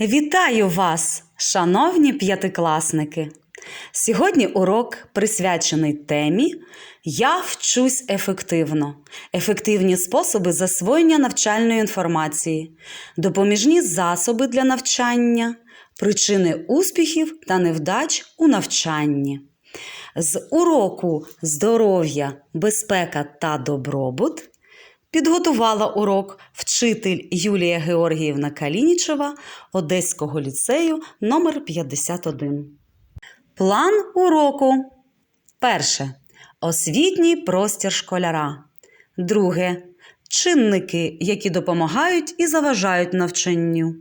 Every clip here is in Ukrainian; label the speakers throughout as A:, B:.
A: Вітаю вас, шановні п'ятикласники! Сьогодні урок присвячений темі Я вчусь ефективно. Ефективні способи засвоєння навчальної інформації, допоміжні засоби для навчання, причини успіхів та невдач у навчанні. З уроку здоров'я, безпека та добробут Підготувала урок вчитель Юлія Георгіївна Калінічева Одеського ліцею номер 51. План уроку. Перше. Освітній простір школяра. Друге. Чинники, які допомагають і заважають навчанню.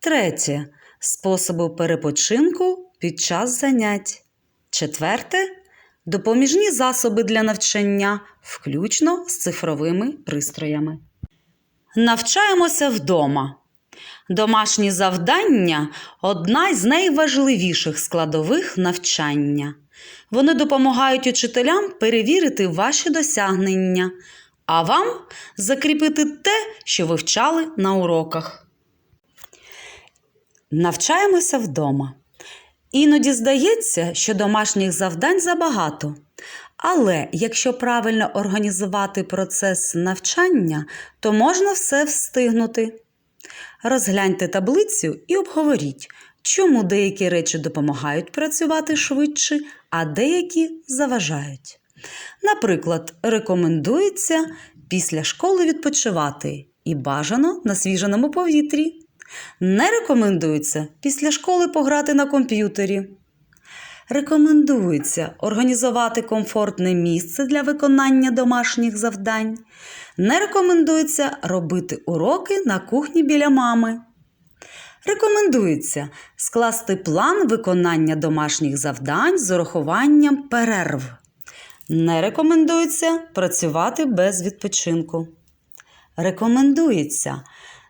A: Третє. Способи перепочинку під час занять. Четверте. Допоміжні засоби для навчання, включно з цифровими пристроями. Навчаємося вдома. Домашні завдання одна з найважливіших складових навчання. Вони допомагають учителям перевірити ваші досягнення, а вам закріпити те, що ви вчали на уроках. Навчаємося вдома. Іноді здається, що домашніх завдань забагато. Але якщо правильно організувати процес навчання, то можна все встигнути. Розгляньте таблицю і обговоріть, чому деякі речі допомагають працювати швидше, а деякі заважають. Наприклад, рекомендується після школи відпочивати і бажано на свіженому повітрі. Не рекомендується після школи пограти на комп'ютері. Рекомендується організувати комфортне місце для виконання домашніх завдань. Не рекомендується робити уроки на кухні біля мами. Рекомендується скласти план виконання домашніх завдань з урахуванням перерв. Не рекомендується працювати без відпочинку. Рекомендується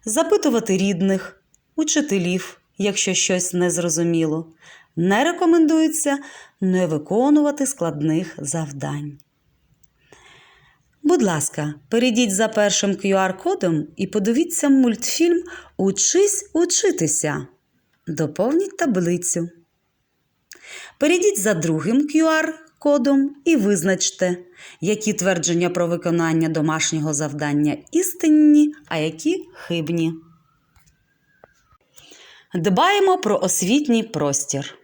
A: запитувати рідних, учителів, якщо щось не зрозуміло. Не рекомендується не виконувати складних завдань. Будь ласка, перейдіть за першим QR-кодом і подивіться мультфільм Учись учитися. Доповніть таблицю. Перейдіть за другим QR-кодом і визначте, які твердження про виконання домашнього завдання істинні, а які хибні. Дбаємо про освітній простір.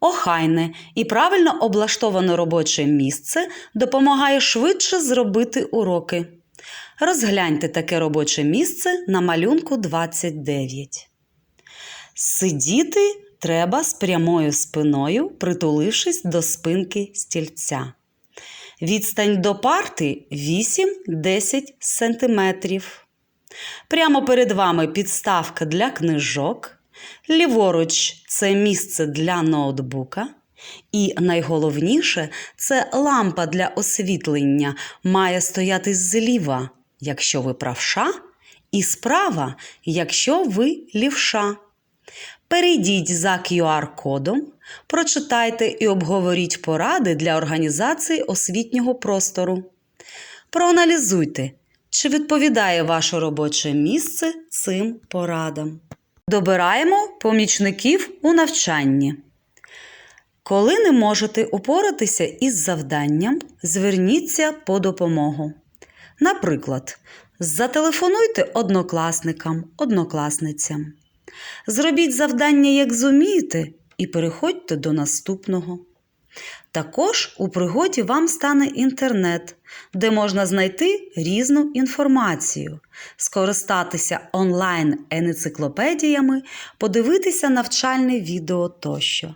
A: Охайне і правильно облаштоване робоче місце допомагає швидше зробити уроки. Розгляньте таке робоче місце на малюнку 29. Сидіти треба з прямою спиною, притулившись до спинки стільця. Відстань до парти 8-10 см. Прямо перед вами підставка для книжок. Ліворуч це місце для ноутбука. І найголовніше це лампа для освітлення має стояти зліва, якщо ви правша, і справа, якщо ви лівша. Перейдіть за QR-кодом, прочитайте і обговоріть поради для організації освітнього простору. Проаналізуйте, чи відповідає ваше робоче місце цим порадам. Добираємо помічників у навчанні. Коли не можете упоратися із завданням, зверніться по допомогу. Наприклад, зателефонуйте однокласникам, однокласницям. Зробіть завдання, як зумієте, і переходьте до наступного. Також у пригоді вам стане інтернет, де можна знайти різну інформацію, скористатися онлайн-енциклопедіями, подивитися навчальне відео тощо.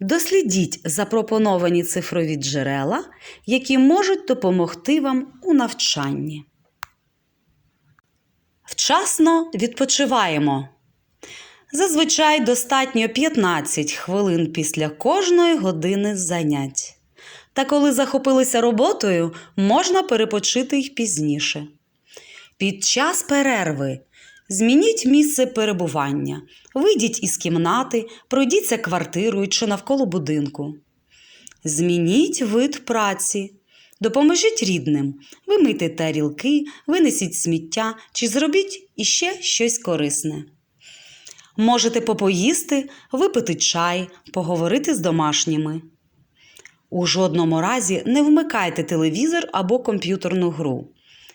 A: Дослідіть запропоновані цифрові джерела, які можуть допомогти вам у навчанні. Вчасно відпочиваємо. Зазвичай достатньо 15 хвилин після кожної години занять. Та коли захопилися роботою, можна перепочити й пізніше. Під час перерви змініть місце перебування, вийдіть із кімнати, пройдіться квартирою чи навколо будинку. Змініть вид праці. Допоможіть рідним, вимийте тарілки, винесіть сміття чи зробіть іще щось корисне. Можете попоїсти, випити чай, поговорити з домашніми. У жодному разі не вмикайте телевізор або комп'ютерну гру.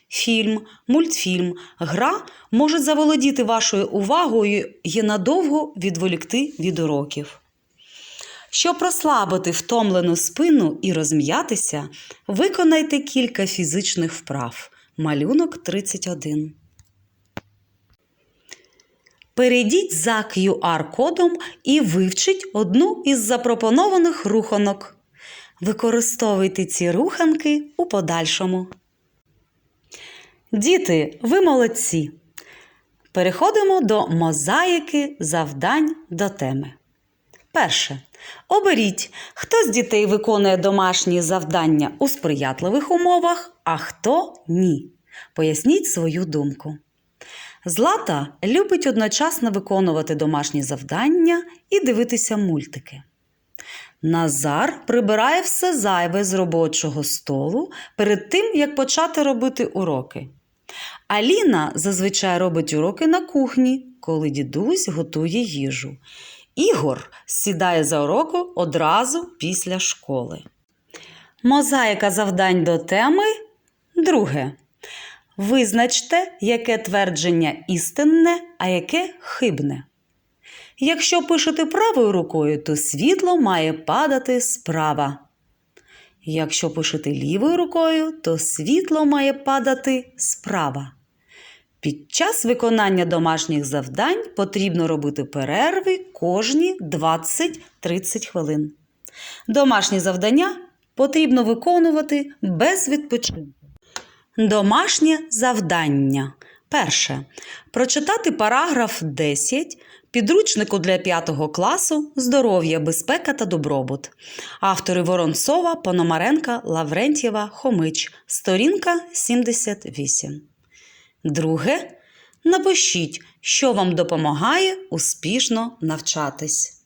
A: Фільм, мультфільм, гра можуть заволодіти вашою увагою і надовго відволікти від уроків. Щоб розслабити втомлену спину і розм'ятися, виконайте кілька фізичних вправ. Малюнок 31. Перейдіть за QR-кодом і вивчіть одну із запропонованих руханок. Використовуйте ці руханки у подальшому. Діти, ви молодці! Переходимо до мозаїки завдань до теми. Перше. Оберіть, хто з дітей виконує домашні завдання у сприятливих умовах, а хто ні. Поясніть свою думку. Злата любить одночасно виконувати домашні завдання і дивитися мультики. Назар прибирає все зайве з робочого столу перед тим, як почати робити уроки. Аліна зазвичай робить уроки на кухні, коли дідусь готує їжу. Ігор сідає за уроку одразу після школи. Мозаїка завдань до теми. Друге. Визначте, яке твердження істинне, а яке хибне. Якщо пишете правою рукою, то світло має падати справа. Якщо пишете лівою рукою, то світло має падати справа. Під час виконання домашніх завдань потрібно робити перерви кожні 20-30 хвилин. Домашні завдання потрібно виконувати без відпочинку. Домашнє завдання. Перше. Прочитати параграф 10 підручнику для 5 класу Здоров'я, безпека та добробут. Автори Воронцова, Пономаренка, Лаврентьєва, Хомич. Сторінка 78. Друге. Напишіть, що вам допомагає успішно навчатись.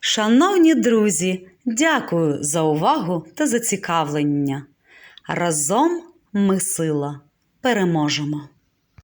A: Шановні друзі, дякую за увагу та зацікавлення. Разом ми сила переможемо!